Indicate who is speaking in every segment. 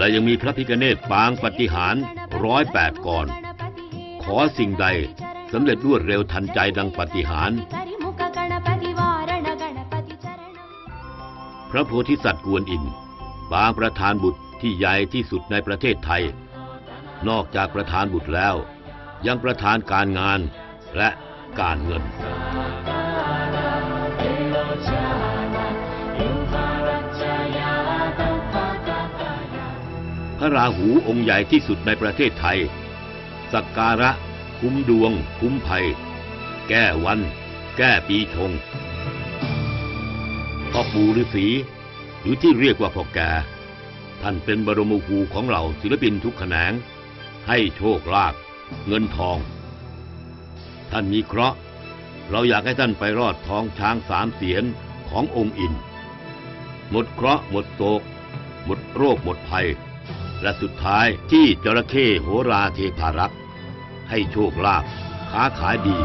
Speaker 1: และยังมีพระพิฆเนศปางปฏิหารร้อยแปดก่อน ขอสิ่งใดสำเร็จรวดเร็วทันใจดังปฏิหาร พระโพธิสัตว์กวนอินปางประธานบุตรที่ใหญ่ที่สุดในประเทศไทย นอกจากประธานบุตรแล้ว ยังประธานการงานและการเงิน พระราหูองค์ใหญ่ที่สุดในประเทศไทย สักการะ คุ้มดวง คุ้มภัย แก้วัน แก้ปีชงพ่อปู่ฤาษีหรือที่เรียกว่าพ่อแก่ท่านเป็นบรมครูของเราศิลปินทุกแขนง ให้โชคลาภเงินทอง ท่านมีเคราะห์เราอยากให้ท่านไปรอดท้องช้างสามเสียนขององค์อิน หมดเคราะห์หมดโศก หมดโรคหมดภัย และสุดท้ายที่จระเข้โหราเทพารักษ์ให้โชคลาภค้าขายดี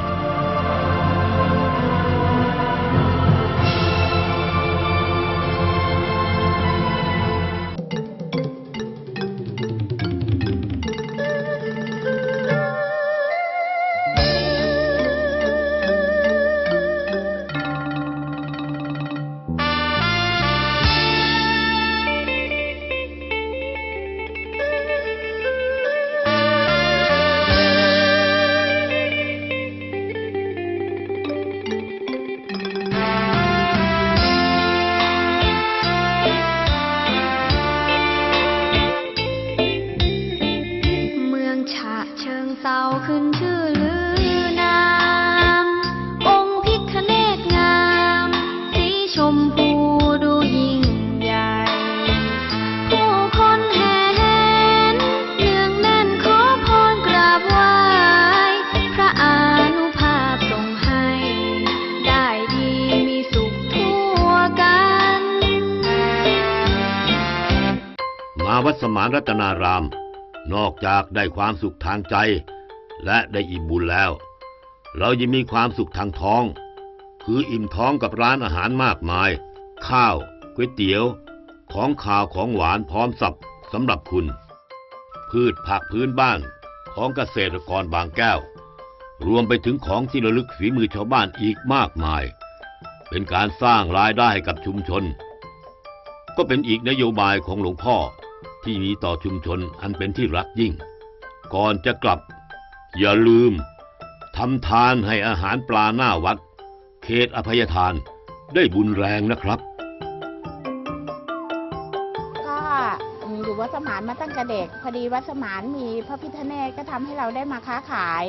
Speaker 2: วัดส
Speaker 1: มานรัตนาราม นอกจากได้ความสุขทางใจ และได้อิ่มบุญแล้ว เรายังมีความสุขทางท้อง คืออิ่มท้องกับร้านอาหารมากมาย ข้าวก๋วยเตี๋ยว ของข้าวของหวานพร้อมสับสำหรับคุณ พืชผักพื้นบ้านของเกษตรกรบางแก้ว รวมไปถึงของที่ระลึกฝีมือชาวบ้านอีกมากมาย เป็นการสร้างรายได้ให้กับชุมชน ก็เป็นอีกนโยบายของหลวงพ่อ ที่มีต่อชุมชนอันเป็นที่รักยิ่ง ก่อนจะกลับ อย่าลืมทำทานให้อาหารปลาหน้าวัด เขตอภัยทานได้บุญแรงนะครับ
Speaker 3: ก็อยู่วัดสมานมาตั้งแต่เด็ก พอดีวัดสมานมีพระพิฆเนศก็ทำให้เราได้มาค้าขาย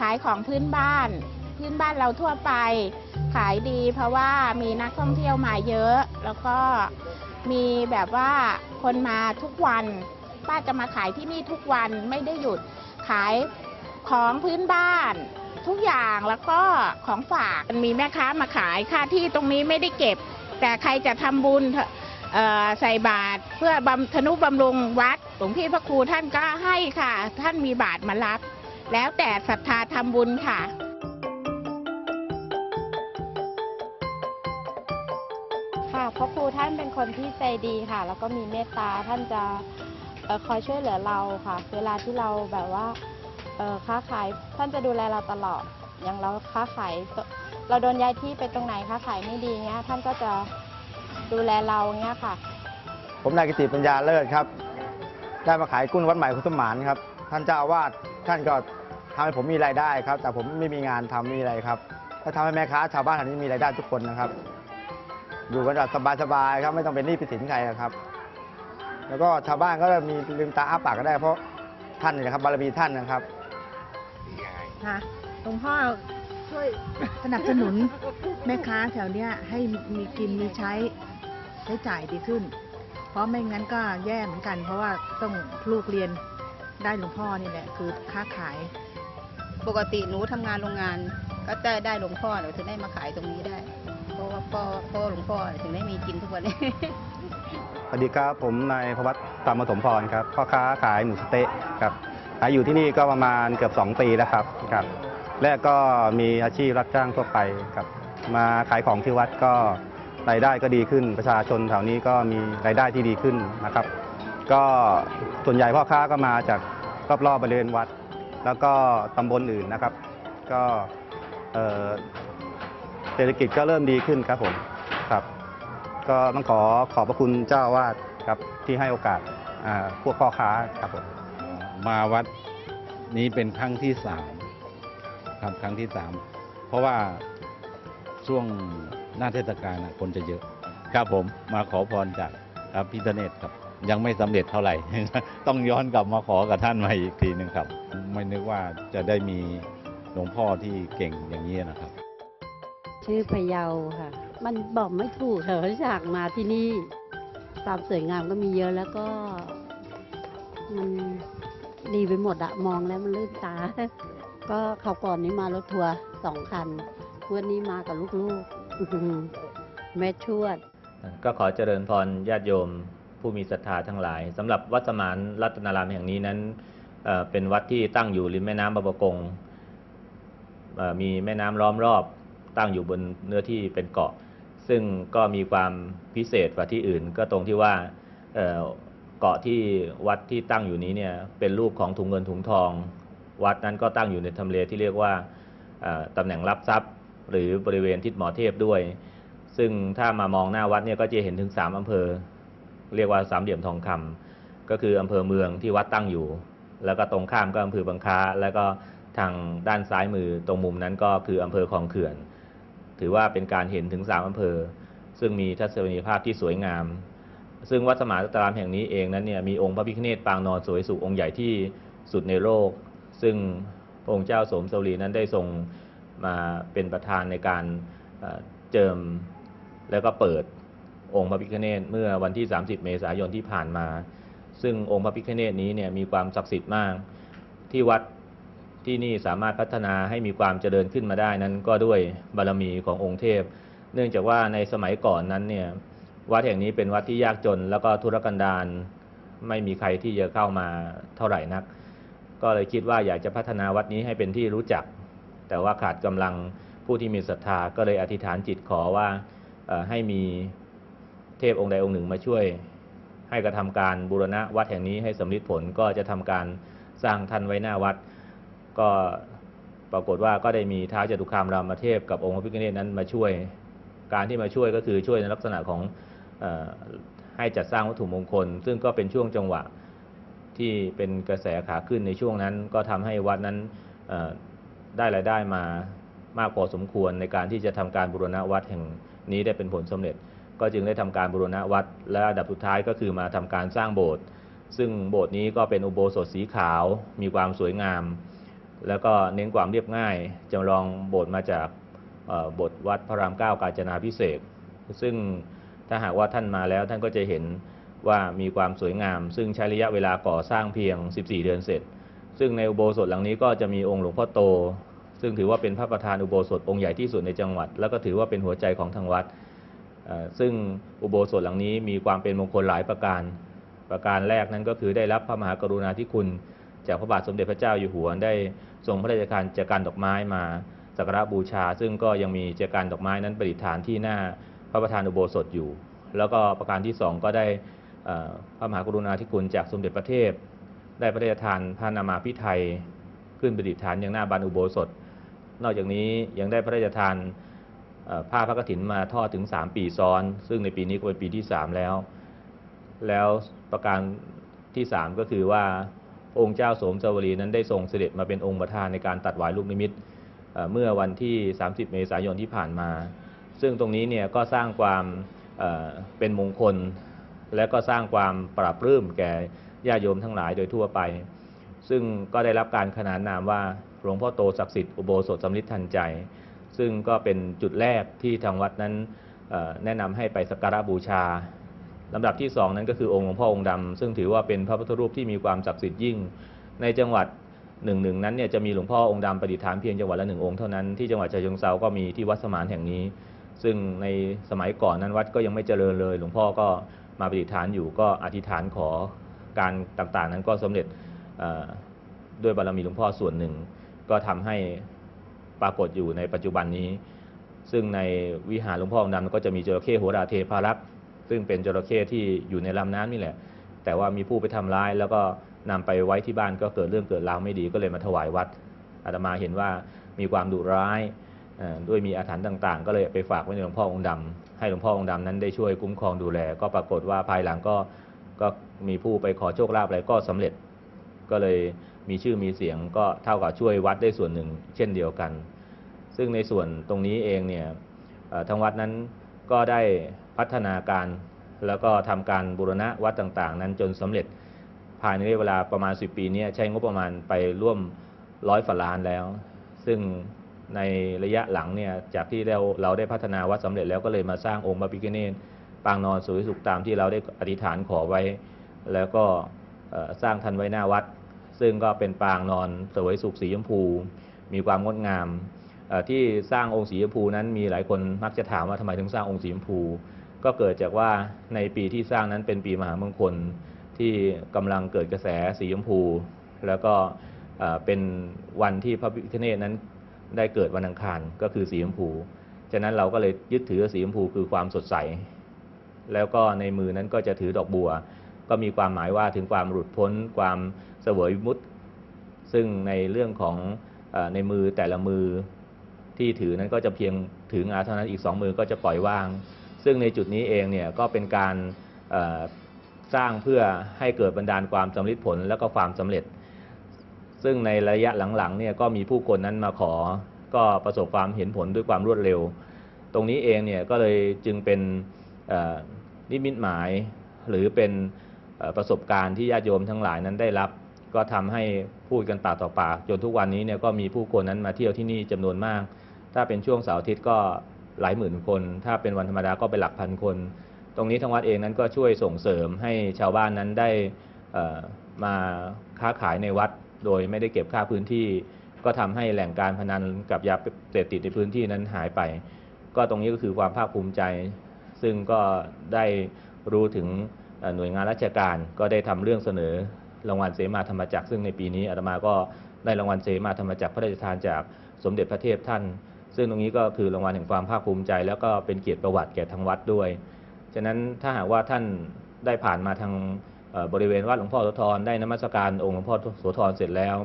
Speaker 3: ขายของพื้นบ้าน พื้นบ้านเราทั่วไป ขายดีเพราะว่ามีนักท่องเที่ยวมาเยอะ แล้วก็ มีแบบว่าคนมาทุกวัน ป้าจะมาขายที่นี่ทุกวันไม่ได้หยุดขายของพื้นบ้าน ทุกอย่างแล้วก็ของฝากมีแม่ค้ามาขายค่าที่ตรงนี้ไม่ได้เก็บ แต่ใครจะทำบุญใส่บาตรเพื่อบำธนุบำรุงวัดหลวงพี่พระครูท่านก็ให้ค่ะ ท่านมีบาตรมารับ แล้วแต่ศรัทธาทำบุญค่ะ
Speaker 4: ค่ะพระครูท่านเป็นคนที่ใจดีค่ะ แล้วก็มีเมตตาท่านจะเออคอยช่วยเหลือเราค่ะ เวลาที่เราแบบว่าเออค้าขายท่านจะดูแลเราตลอด อย่างเราค้าขายเราโดนย้ายที่ไปตรงไหนค้าขายไม่ดีเงี้ยท่านก็จะดูแลเราเงี้ยค่ะ
Speaker 5: ผมนายกิติปัญญาเลิศครับ ได้มาขายกุ้งวัดใหม่คุณสมานครับ ท่านเจ้าอาวาสท่านก็ทำให้ผมมีรายได้ครับ แต่ผมไม่มีงานทำไม่มีอะไรครับก็ทำให้แม่ค้าชาวบ้านแถวนี้มีรายได้ทุกคนนะครับ อยู่กันแบบสบายๆครับไม่ต้องเป็นหนี้เป็นสินใครครับ แล้วก็ชาวบ้านก็มีลืมตาอ้าปากก็ได้ เพราะท่านนี่นะครับบารมีท่านนะครับ
Speaker 6: ค่ะหลวงพ่อช่วยสนับสนุนแม่ค้าแถวเนี้ยให้มีกินมีใช้ใช้จ่ายดีขึ้น เพราะไม่งั้นก็แย่เหมือนกัน เพราะว่าต้องลูกเรียนได้หลวงพ่อนี่แหละคือค้าขาย
Speaker 7: ปกติหนูทำงานโรงงาน ก็ได้ได้หลวงพ่อหนูถึงได้มาขายตรงนี้ได้ เพราะว่าพ่อพ่อหลวงพ่อถึงได้มีกินทุกวันนี้
Speaker 8: สวัสดีครับผมนายพวัตตามปฐมพรครับพ่อค้าขายหมูสะเต๊ะครับขายอยู่ที่นี่ก็ประมาณเกือบ 2 ปีแล้วครับครับ แรกก็มีอาชีพรับจ้างทั่วไปครับ มาขายของที่วัดก็รายได้ก็ดีขึ้น ประชาชนแถวนี้ก็มีรายได้ที่ดีขึ้นนะครับ ก็ส่วนใหญ่พ่อค้าก็มาจากรอบๆบริเวณวัด แล้วก็ตำบลอื่นนะครับ ก็ เศรษฐกิจก็เริ่มดีขึ้นครับผมครับ ก็ต้องขอขอบพระคุณเจ้าอาวาสครับที่ให้โอกาสอ่าพวกพ่อค้าครับผม
Speaker 9: มาวัดนี้เป็นครั้งที่สามครับครั้งที่สามเพราะว่าช่วงหน้าเทศกาลน่ะคนจะเยอะ ครับผมมาขอพรจากพระพิฆเนศครับ ยังไม่สำเร็จเท่าไหร่ ต้องย้อนกลับมาขอกับท่านมาอีกทีหนึ่งครับ ไม่นึกว่าจะได้มีหลวงพ่อที่เก่งอย่างนี้นะครับ
Speaker 10: ชื่อพะเยาค่ะ มันบอกไม่ถูกค่ะเขาอยากมาที่นี่ความสวยงามก็มีเยอะแล้วก็ มันดีไปหมดอะมองแล้วมันลื่นตา ก็เขาวก่อนนี้มารถทัวร์สองคันวันนี้มากับลูกๆแม่ชวด
Speaker 11: ก็ขอเจริญพรญาติโยมผู้มีศรัทธาทั้งหลายสำหรับวัดสมานรัตนารามแห่งนี้นั้นเป็นวัดที่ตั้งอยู่ริมแม่น้ำบางปะกงมีแม่น้ำล้อมรอบ ตั้งอยู่บนเนื้อที่เป็นเกาะ ซึ่งก็มีความพิเศษกว่าที่อื่น ก็ตรงที่ว่าเกาะที่วัดที่ตั้งอยู่นี้เนี่ยเป็นรูปของถุงเงินถุงทอง วัดนั้นก็ตั้งอยู่ในทำเลที่เรียกว่าตำแหน่งรับทรัพย์ หรือบริเวณทิศหมอเทพด้วย ซึ่งถ้ามามองหน้าวัดเนี่ยก็จะเห็นถึง 3อำเภอ เรียกว่าสามเหลี่ยมทองคำก็คืออำเภอเมืองที่วัดตั้งอยู่ แล้วก็ตรงข้ามก็อำเภอบางค้าแล้วก็ทางด้านซ้ายมือตรงมุมนั้นก็คืออำเภอคลองเขื่อน ถือว่าเป็นการเห็นถึง3อำเภอ ซึ่งมีทัศนียภาพที่สวยงาม ซึ่งวัดสมานตรามแห่งนี้เองนั้นเนี่ยมีองค์พระพิฆเนศปางนอนสวยสุองค์ใหญ่ที่สุดในโลก ซึ่งพระองค์เจ้าสมสวรีนั้นได้ทรงมาเป็นประธานในการเอ่อเจิมแล้วก็เปิดองค์พระพิฆเนศเมื่อวันที่ 30 เมษายนที่ผ่านมา ซึ่งองค์พระพิฆเนศนี้เนี่ยมีความศักดิ์สิทธิ์มาก ที่วัด ที่นี่สามารถพัฒนาให้มีความเจริญขึ้นมาได้นั้นก็ด้วยบารมีขององค์เทพ เนื่องจากว่าในสมัยก่อนนั้นเนี่ยวัดแห่งนี้เป็นวัดที่ยากจน แล้วก็ธุรกันดารไม่มีใครที่จะเข้ามาเท่าไหร่นัก ก็เลยคิดว่าอยากจะพัฒนาวัดนี้ให้เป็นที่รู้จัก แต่ว่าขาดกำลังผู้ที่มีศรัทธาก็เลยอธิษฐานจิตขอว่าให้มีเทพองค์ใดองค์หนึ่งมาช่วย ให้กระทำการบูรณะวัดแห่งนี้ให้สำลิดผลก็จะทำการสร้างท่านไว้หน้าวัด ก็ปรากฏว่าก็ได้มีท้าวจตุคามรามเทพกับองค์พระพิฆเนศนั้นมาช่วย การที่มาช่วยก็คือช่วยในลักษณะของอให้จัดสร้างวัตถุมงคล ซึ่งก็เป็นช่วงจังหวะที่เป็นกระแสขาขึ้นในช่วงนั้น ก็ทำให้วัดนั้นได้รายได้มามากพอสมควรในการที่จะทำการบูรณะวัดแห่งนี้ได้เป็นผลสำเร็จ ก็จึงได้ทำการบูรณะวัด และอันดับสุดท้ายก็คือมาทำการสร้างโบสถ์ซึ่งโบสถ์นี้ก็เป็นอุโบสถสีขาวมีความสวยงาม แล้วก็เน้นความเรียบง่ายจำลองโบสถ์มาจากบทวัดพระรามเก้ากาญจนาพิเศษซึ่งถ้าหากว่าท่านมาแล้วท่านก็จะเห็นว่ามีความสวยงาม ซึ่งใช้ระยะเวลาก่อสร้างเพียง 14 เดือนเสร็จ ซึ่งในอุโบสถหลังนี้ก็จะมีองค์หลวงพ่อโต ซึ่งถือว่าเป็นพระประธานอุโบสถองค์ใหญ่ที่สุดในจังหวัด แล้วก็ถือว่าเป็นหัวใจของทางวัด ซึ่งอุโบสถหลังนี้มีความเป็นมงคลหลายประการ ประการแรกนั้นก็คือได้รับพระมหากรุณาธิคุณ จากพระบาทสมเด็จพระเจ้าอยู่หัวได้ทรงพระราชทานแจกันดอกไม้มาสักการะบูชา ซึ่งก็ยังมีแจกันดอกไม้นั้นประดิษฐานที่หน้าพระประธานอุโบสถอยู่ แล้วก็ประการที่สองก็ได้พระมหากรุณาธิคุณจากสมเด็จพระเทพ ได้พระราชทานพระนามาพิไทยขึ้นประดิษฐานอย่างหน้าบานอุโบสถ นอกจากนี้ยังได้พระราชทานผ้าพระกฐินมาทอดถึง 3 ปีซ้อน ซึ่งในปีนี้ก็เป็นปีที่ 3 แล้ว แล้วประการที่ 3 ก็คือว่า องค์เจ้าสมสวรีนั้นได้ทรงเสด็จมาเป็นองค์ประธานในการตัดวายลูกนิมิตเมื่อวันที่ 30 เมษายนที่ผ่านมา ซึ่งตรงนี้เนี่ยก็สร้างความเป็นมงคล และก็สร้างความปราบปลื้มแก่ญาติโยมทั้งหลายโดยทั่วไป ซึ่งก็ได้รับการขนานนามว่าหลวงพ่อโตศักดิ์สิทธิ์อุโบสถสำลิดทันใจ ซึ่งก็เป็นจุดแรกที่ทางวัดนั้นแนะนำให้ไปสักการะบูชา ลำดับที่สองนั้นก็คือองค์หลวงพ่อองค์ดำซึ่งถือว่าเป็นพระพุทธรูปที่มีความศักดิ์สิทธิ์ยิ่ง ในจังหวัดหนึ่งหนึ่งนั้นเนี่ยจะมีหลวงพ่อองค์ดำประดิษฐานเพียงจังหวัดละหนึ่งองค์เท่านั้นที่จังหวัดฉะเชิงเซาก็มีที่วัดสมานแห่งนี้ ซึ่งในสมัยก่อนนั้นวัดก็ยังไม่เจริญเลย หลวงพ่อก็มาประดิษฐานอยู่ก็อธิษฐานขอการต่างๆ นั้นก็สำเร็จด้วยบารมีหลวงพ่อส่วนหนึ่ง ก็ทำให้ปรากฏอยู่ในปัจจุบันนี้ ซึ่งในวิหารหลวงพ่อองค์ดำก็จะมีจระเข้หัวราเทพารักษ์ ซึ่งเป็นจระเข้ที่อยู่ในลำน้ำนี่แหละ แต่ว่ามีผู้ไปทำร้าย แล้วก็นำไปไว้ที่บ้านก็เกิดเรื่องเกิดราวไม่ดีก็เลยมาถวายวัดอาตมาเห็นว่ามีความดุร้ายด้วยมีอาถรรพ์ต่างๆ ก็เลยไปฝากไว้ในหลวงพ่อองค์ดำให้หลวงพ่อองค์ดำนั้นได้ช่วยคุ้มครองดูแล ก็ปรากฏว่าภายหลังก็ก็มีผู้ไปขอโชคลาภอะไรก็สำเร็จ ก็เลยมีชื่อมีเสียงก็เท่ากับช่วยวัดได้ส่วนหนึ่ง เช่นเดียวกัน ซึ่งในส่วนตรงนี้เองเนี่ยทางวัดนั้นก็ได้ พัฒนาการ แล้วก็ทำการบูรณะวัดต่างๆ นั้นจนสำเร็จภายในระยะเวลาประมาณ 10 ปีนี้ใช้งบประมาณไปร่วมร้อยฝาล้านแล้ว ซึ่งในระยะหลังเนี่ยจากที่เราเราได้พัฒนาวัดสำเร็จแล้วก็เลยมาสร้างองค์พระพิฆเนศปางนอนสวยสุขตามที่เราได้อธิษฐานขอไว้ แล้วก็สร้างทันไว้หน้าวัด ซึ่งก็เป็นปางนอนสวยสุขสีชมพู มีความงดงามที่สร้างองค์สีชมพูนั้นมีหลายคนมักจะถามว่าทำไมถึงสร้างองค์สีชมพู ก็เกิดจากว่าในปีที่สร้างนั้นเป็นปีมหามงคลที่กำลังเกิดกระแสสีชมพู แล้วก็เป็นวันที่พระพิฆเนศนั้นได้เกิดวันอังคารก็คือสีชมพู ฉะนั้นเราก็เลยยึดถือสีชมพูคือความสดใส แล้วก็ในมือนั้นก็จะถือดอกบัว ก็มีความหมายว่าถึงความหลุดพ้น ความเสวยมุตซึ่งในเรื่องของอในมือแต่ละมือที่ถือนั้นก็จะเพียงถืองาเท่านั้นอีกสองมือก็จะปล่อยว่าง ซึ่งในจุดนี้เองเนี่ยก็เป็นการสร้างเพื่อให้เกิดบันดาลความสำลิดผลและก็ความสำเร็จ ซึ่งในระยะหลังๆเนี่ยก็มีผู้คนนั้นมาขอ ก็ประสบความเห็นผลด้วยความรวดเร็ว ตรงนี้เองเนี่ยก็เลยจึงเป็นนิมิตหมายหรือเป็นประสบการณ์ที่ญาติโยมทั้งหลายนั้นได้รับ ก็ทำให้พูดกันปากต่อปากจนทุกวันนี้เนี่ยก็มีผู้คนนั้นมาเที่ยวที่นี่จำนวนมาก ถ้าเป็นช่วงเสาร์อาทิตย์ก็ หลายหมื่นคน ถ้าเป็นวันธรรมดาก็เป็นหลักพันคน ตรงนี้ทางวัดเองนั้นก็ช่วยส่งเสริมให้ชาวบ้านนั้นได้มาค้าขายในวัด โดยไม่ได้เก็บค่าพื้นที่ ก็ทำให้แหล่งการพนันกับยาเสพติดในพื้นที่นั้นหายไป ก็ตรงนี้ก็คือความภาคภูมิใจ ซึ่งก็ได้รู้ถึงหน่วยงานราชการก็ได้ทำเรื่องเสนอรางวัลเสมาธรรมจักรซึ่งในปีนี้อาตมาก็ได้รางวัลเสมาธรรมจักรพระราชทานจากสมเด็จพระเทพท่าน ซึ่งตรงนี้ก็คือรางวัลแห่งความภาคภูมิใจ แล้วก็เป็นเกียรติประวัติแก่ทางวัดด้วย ฉะนั้นถ้าหากว่าท่านได้ผ่านมาทางบริเวณวัดหลวงพ่อโสธรได้นมัสการองค์หลวงพ่อโสธรเสร็จแล้ว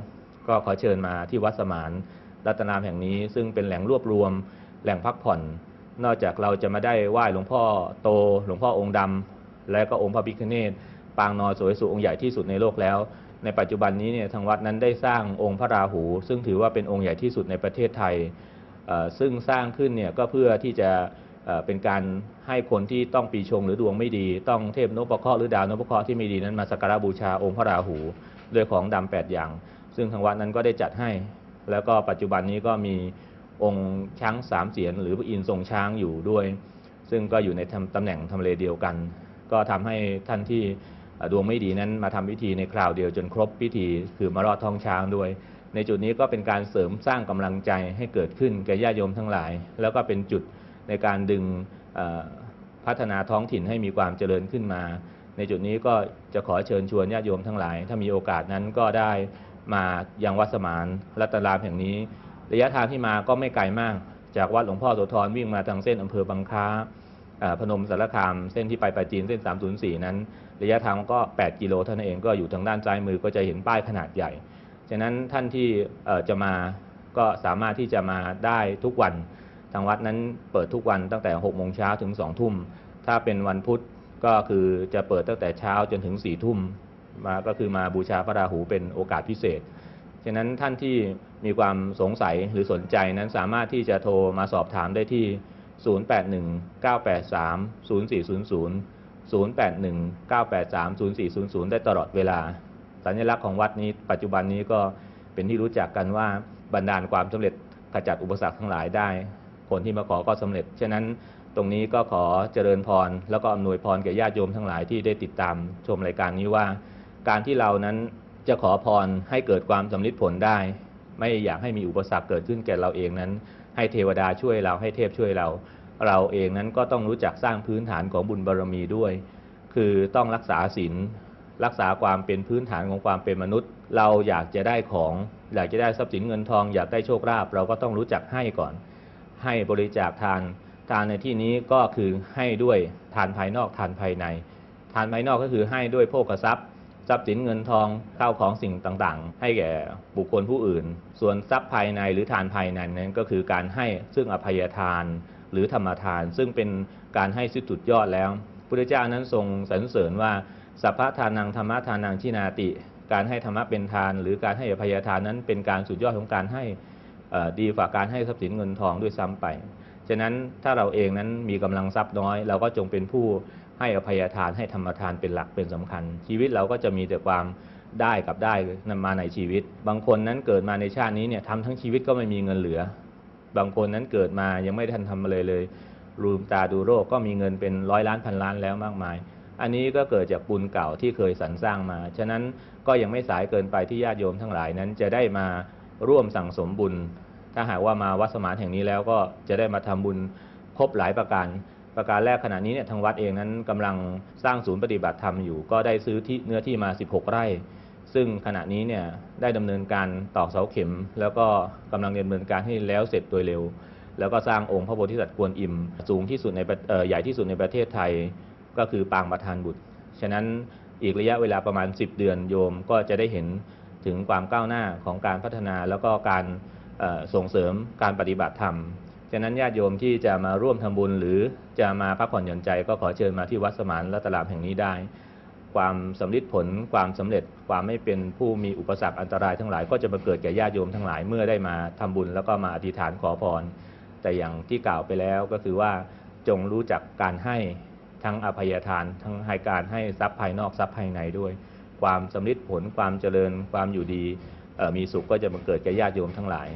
Speaker 11: ก็ขอเชิญมาที่วัดสมานรัตนามแห่งนี้ ซึ่งเป็นแหล่งรวบรวม แหล่งพักผ่อน นอกจากเราจะมาได้ไหว้หลวงพ่อโต หลวงพ่อองค์ดำและก็องค์พระพิฆเนศปางนอนสวยสุองค์ใหญ่ที่สุดในโลกแล้ว ในปัจจุบันนี้เนี่ยทางวัดนั้นได้สร้างองค์พระราหู ซึ่งถือว่าเป็นองค์ใหญ่ที่สุดในประเทศไทย ซึ่งสร้างขึ้นเนี่ยก็เพื่อที่จะเป็นการให้คนที่ต้องปีชงหรือดวงไม่ดี ต้องเทพนพเคราะห์หรือดาวนพเคราะห์ที่ไม่ดีนั้นมาสักการะบูชาองค์พระราหูด้วยของดำแปดอย่าง ซึ่งทางวัดนั้นก็ได้จัดให้ แล้วก็ปัจจุบันนี้ก็มีองค์ช้างสามเสียนหรือพระอินทร์ทรงช้างอยู่ด้วย ซึ่งก็อยู่ในตำแหน่งทำเลเดียวกัน ก็ทำให้ท่านที่ดวงไม่ดีนั้นมาทำพิธีในคราวเดียวจนครบพิธีคือมารอดท้องช้างด้วย ในจุดนี้ก็เป็นการเสริมสร้างกำลังใจให้เกิดขึ้นแก่ญาติโยมทั้งหลาย แล้วก็เป็นจุดในการดึงพัฒนาท้องถิ่นให้มีความเจริญขึ้นมา ในจุดนี้ก็จะขอเชิญชวนญาติโยมทั้งหลาย ถ้ามีโอกาสนั้นก็ได้มายังวัดสมานรัตนารามแห่งนี้ ระยะทางที่มาก็ไม่ไกลมาก จากวัดหลวงพ่อโสธรวิ่งมาทางเส้นอำเภอบางค้าพนมสารคามเส้นที่ไปปาจีนเส้น 304 นั้น ระยะทางก็ 8 กิโลเท่านั้นเองก็อยู่ทางด้านซ้ายมือก็จะเห็นป้ายขนาดใหญ่ ฉะนั้นท่านที่จะมาก็สามารถที่จะมาได้ทุกวันทางวัดนั้นเปิดทุกวันตั้งแต่6โมงเช้าถึง2ทุ่ม ถ้าเป็นวันพุธก็คือจะเปิดตั้งแต่เช้าจนถึง4ทุ่มมาก็คือมาบูชาพระราหูเป็นโอกาสพิเศษ ฉะนั้นท่านที่มีความสงสัยหรือสนใจนั้นสามารถที่จะโทรมาสอบถามได้ที่ 081 983 0400 081 983 0400 ได้ตลอดเวลา สัญลักษณ์ของวัดนี้ ปัจจุบันนี้ก็เป็นที่รู้จักกันว่าบรรดาลความสำเร็จขจัดอุปสรรคทั้งหลายได้คนที่มาขอก็สำเร็จ ฉะนั้นตรงนี้ก็ขอเจริญพร แล้วก็อำนวยพรแก่ญาติโยมทั้งหลายที่ได้ติดตามชมรายการนี้ว่า การที่เรานั้นจะขอพรให้เกิดความสำลิดผลได้ ไม่อยากให้มีอุปสรรคเกิดขึ้นแก่เราเองนั้น ให้เทวดาช่วยเราให้เทพช่วยเรา เราเองนั้นก็ต้องรู้จักสร้างพื้นฐานของบุญบารมีด้วย คือต้องรักษาศีล รักษาความเป็นพื้นฐานของความเป็นมนุษย์ เราอยากจะได้ของอยากจะได้ทรัพย์สินเงินทองอยากได้โชคลาภเราก็ต้องรู้จักให้ก่อน ให้บริจาคทานทานในที่นี้ก็คือให้ด้วยทานภายนอกทานภายใน ทานภายนอกก็คือให้ด้วยโภคทรัพย์ ทรัพย์สินเงินทองข้าวของสิ่งต่างๆ ให้แก่บุคคลผู้อื่น ส่วนทรัพย์ภายในหรือทานภายในนั้นก็คือการให้ซึ่งอภัยทานหรือธรรมทาน ซึ่งเป็นการให้สิ้นสุดยอดแล้วพระพุทธเจ้านั้นทรงสรรเสริญว่า สัพพะทานังธรรมะทานังชินาติ การให้ธรรมะเป็นทาน หรือการให้อภัยทานนั้นเป็นการสุดยอดของการให้ดีกว่าการให้ทรัพย์สินเงินทองด้วยซ้ำไป ฉะนั้นถ้าเราเองนั้นมีกำลังทรัพย์น้อย เราก็จงเป็นผู้ให้อภัยทานให้ธรรมทานเป็นหลักเป็นสำคัญ ชีวิตเราก็จะมีแต่ความได้กับได้นำมาในชีวิต บางคนนั้นเกิดมาในชาตินี้เนี่ยทำทั้งชีวิตก็ไม่มีเงินเหลือ บางคนนั้นเกิดมายังไม่ทันทำอะไรเลยลืมตาดูโรคก็มีเงินเป็นร้อยล้านพันล้านแล้วมากมาย อันนี้ก็เกิดจากบุญเก่าที่เคยสรรสร้างมา ฉะนั้นก็ยังไม่สายเกินไปที่ญาติโยมทั้งหลายนั้นจะได้มาร่วมสั่งสมบุญ ถ้าหากว่ามาวัดสมานแห่งนี้แล้วก็จะได้มาทำบุญครบหลายประการ ประการแรกขณะนี้เนี่ยทางวัดเองนั้นกำลังสร้างศูนย์ปฏิบัติธรรมอยู่ ก็ได้ซื้อที่เนื้อที่มา 16 ไร่ ซึ่งขณะนี้เนี่ยได้ดำเนินการตอกเสาเข็ม แล้วก็กำลังดำเนินการให้แล้วเสร็จโดยเร็ว แล้วก็สร้างองค์พระโพธิสัตว์กวนอิมสูงที่สุดในใหญ่ที่สุดในประเทศไทย ก็คือปางประธานบุตร ฉะนั้นอีกระยะเวลาประมาณ 10 เดือนโยมก็จะได้เห็นถึงความก้าวหน้าของการพัฒนาแล้วก็การส่งเสริมการปฏิบัติธรรม ฉะนั้นญาติโยมที่จะมาร่วมทำบุญหรือจะมาพักผ่อนหย่อนใจ ก็ขอเชิญมาที่วัดสมานรัตนารามแห่งนี้ได้ ความสำลิดผล ความสำเร็จ ความไม่เป็นผู้มีอุปสรรคอันตรายทั้งหลาย ก็จะมาเกิดแก่ญาติโยมทั้งหลายเมื่อได้มาทำบุญแล้วก็มาอธิษฐานขอพร แต่อย่างที่กล่าวไปแล้วก็คือว่าจงรู้จักการให้ ทั้งอภัยทาน ทั้งให้การให้ทรัพย์ภายนอกทรัพย์ภายในด้วย ความสำลิดผลความเจริญความอยู่ดีมีสุขก็จะมาเกิดแก่ญาติโยมทั้งหลาย